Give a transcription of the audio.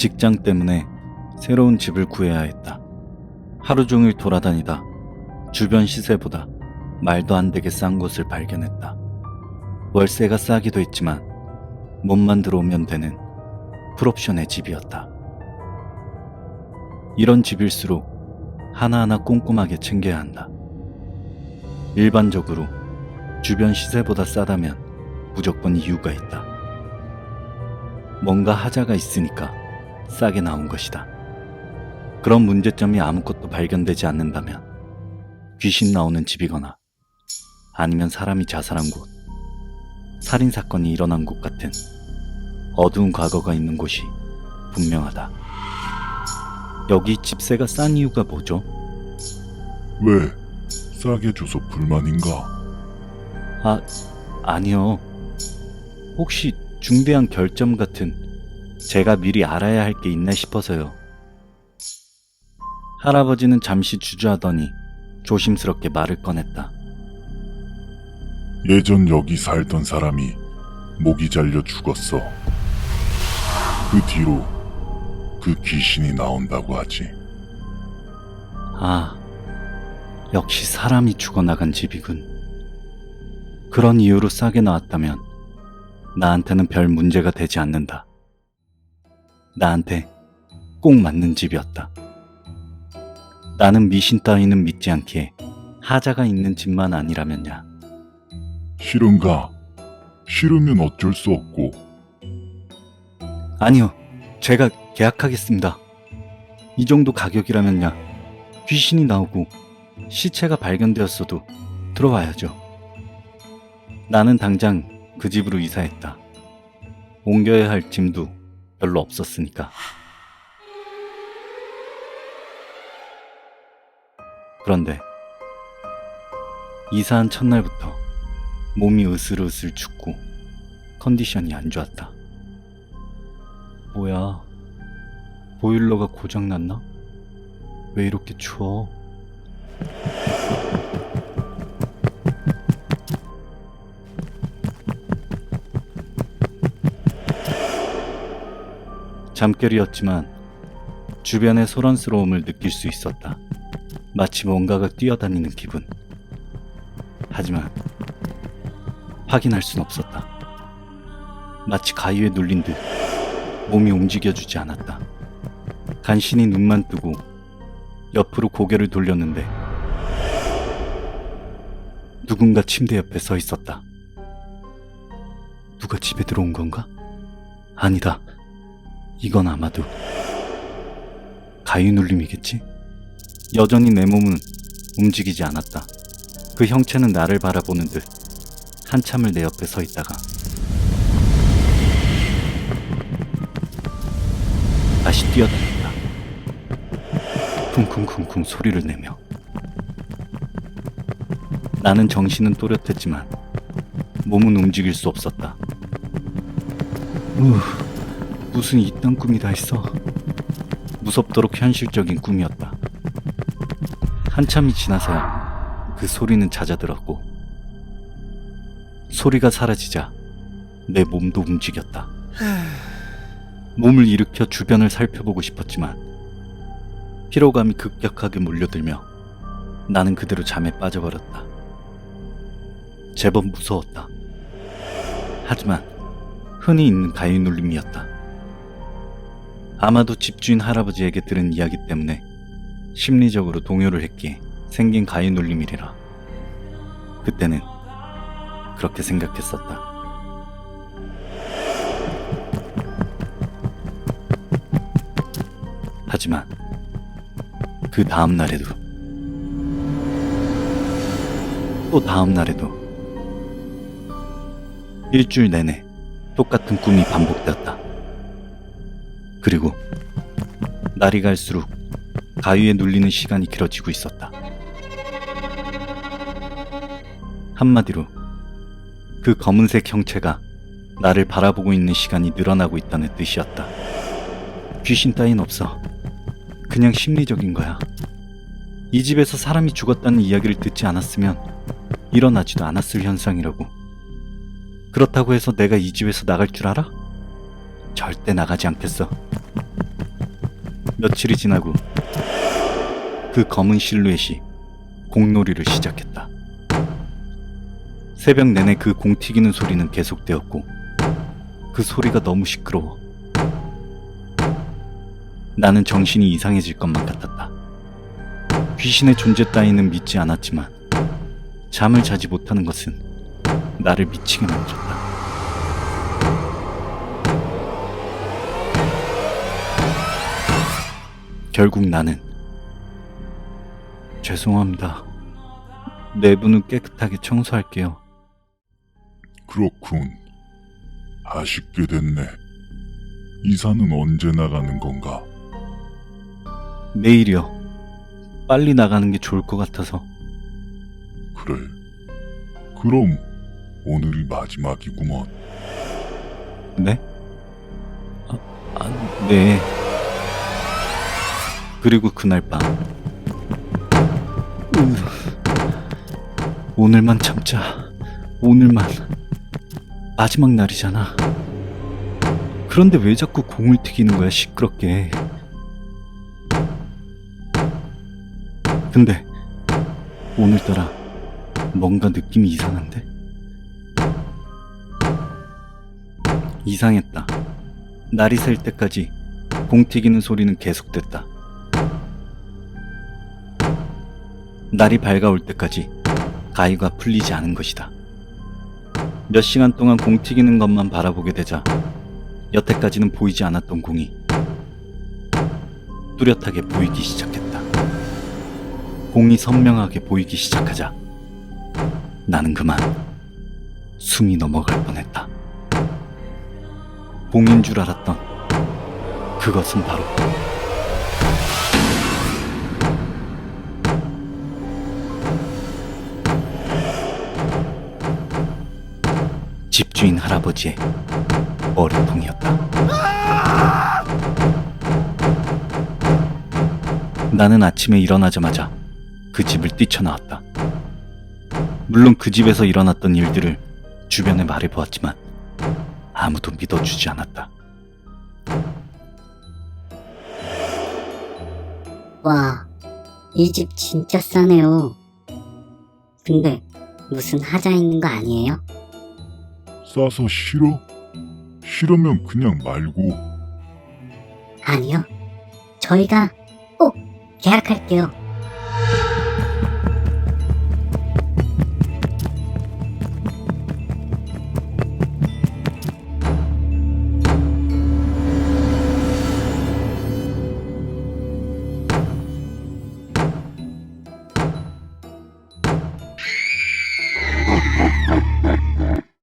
직장 때문에 새로운 집을 구해야 했다. 하루 종일 돌아다니다 주변 시세보다 말도 안 되게 싼 곳을 발견했다. 월세가 싸기도 했지만 몸만 들어오면 되는 풀옵션의 집이었다. 이런 집일수록 하나하나 꼼꼼하게 챙겨야 한다. 일반적으로 주변 시세보다 싸다면 무조건 이유가 있다. 뭔가 하자가 있으니까 싸게 나온 것이다. 그런 문제점이 아무것도 발견되지 않는다면 귀신 나오는 집이거나 아니면 사람이 자살한 곳, 살인 사건이 일어난 곳 같은 어두운 과거가 있는 곳이 분명하다. 여기 집세가 싼 이유가 뭐죠? 왜? 싸게 줘서 불만인가? 아, 아니요. 혹시 중대한 결점 같은 제가 미리 알아야 할 게 있나 싶어서요. 할아버지는 잠시 주저하더니 조심스럽게 말을 꺼냈다. 예전 여기 살던 사람이 목이 잘려 죽었어. 그 뒤로 그 귀신이 나온다고 하지. 아, 역시 사람이 죽어나간 집이군. 그런 이유로 싸게 나왔다면 나한테는 별 문제가 되지 않는다. 나한테 꼭 맞는 집이었다. 나는 미신 따위는 믿지 않기에 하자가 있는 집만 아니라면야. 싫은가? 싫으면 어쩔 수 없고 아니요, 제가 계약하겠습니다. 이 정도 가격이라면야 귀신이 나오고 시체가 발견되었어도 들어와야죠. 나는 당장 그 집으로 이사했다. 옮겨야 할 짐도 별로 없었으니까. 그런데 이사한 첫날부터 몸이 으슬으슬 춥고 컨디션이 안 좋았다. 뭐야? 보일러가 고장났나? 왜 이렇게 추워? 잠결이었지만 주변의 소란스러움을 느낄 수 있었다. 마치 뭔가가 뛰어다니는 기분. 하지만 확인할 순 없었다. 마치 가위에 눌린 듯 몸이 움직여주지 않았다. 간신히 눈만 뜨고 옆으로 고개를 돌렸는데 누군가 침대 옆에 서 있었다. 누가 집에 들어온 건가? 아니다. 이건 아마도 가위 눌림이겠지? 여전히 내 몸은 움직이지 않았다. 그 형체는 나를 바라보는 듯 한참을 내 옆에 서 있다가 다시 뛰어다닌다. 쿵쿵쿵쿵 소리를 내며 나는 정신은 또렷했지만 몸은 움직일 수 없었다. 우, 무슨 이딴 꿈이 다 있어. 무섭도록 현실적인 꿈이었다. 한참이 지나서야 그 소리는 잦아들었고 소리가 사라지자 내 몸도 움직였다. 몸을 일으켜 주변을 살펴보고 싶었지만 피로감이 급격하게 몰려들며 나는 그대로 잠에 빠져버렸다. 제법 무서웠다. 하지만 흔히 있는 가위 눌림이었다. 아마도 집주인 할아버지에게 들은 이야기 때문에 심리적으로 동요를 했기에 생긴 가위 눌림이리라. 그때는 그렇게 생각했었다. 하지만 그 다음 날에도 또 다음 날에도 일주일 내내 똑같은 꿈이 반복되었다. 그리고 날이 갈수록 가위에 눌리는 시간이 길어지고 있었다. 한마디로 그 검은색 형체가 나를 바라보고 있는 시간이 늘어나고 있다는 뜻이었다. 귀신 따윈 없어. 그냥 심리적인 거야. 이 집에서 사람이 죽었다는 이야기를 듣지 않았으면 일어나지도 않았을 현상이라고. 그렇다고 해서 내가 이 집에서 나갈 줄 알아? 절대 나가지 않겠어. 며칠이 지나고 그 검은 실루엣이 공놀이를 시작했다. 새벽 내내 그 공 튀기는 소리는 계속되었고 그 소리가 너무 시끄러워. 나는 정신이 이상해질 것만 같았다. 귀신의 존재 따위는 믿지 않았지만 잠을 자지 못하는 것은 나를 미치게 만들었다. 결국 나는 죄송합니다. 내부는 깨끗하게 청소할게요. 그렇군. 아쉽게 됐네. 이사는 언제 나가는 건가? 내일이요. 빨리 나가는 게 좋을 것 같아서. 그래. 그럼 오늘이 마지막이구먼. 네? 아, 아, 네. 그리고 그날 밤. 으, 오늘만 참자. 오늘만. 마지막 날이잖아. 그런데 왜 자꾸 공을 튀기는 거야, 시끄럽게. 근데, 오늘따라 뭔가 느낌이 이상한데? 이상했다. 날이 셀 때까지 공 튀기는 소리는 계속됐다. 날이 밝아올 때까지 가위가 풀리지 않은 것이다. 몇 시간 동안 공 튀기는 것만 바라보게 되자 여태까지는 보이지 않았던 공이 뚜렷하게 보이기 시작했다. 공이 선명하게 보이기 시작하자 나는 그만 숨이 넘어갈 뻔했다. 공인 줄 알았던 그것은 바로 주인 할아버지의 머리통이었다. 나는 아침에 일어나자마자 그 집을 뛰쳐나왔다. 물론 그 집에서 일어났던 일들을 주변에 말해보았지만 아무도 믿어주지 않았다. 와, 이 집 진짜 싸네요. 근데 무슨 하자 있는 거 아니에요? 싸서 싫어? 싫으면 그냥 말고. 아니요. 저희가 꼭 계약할게요.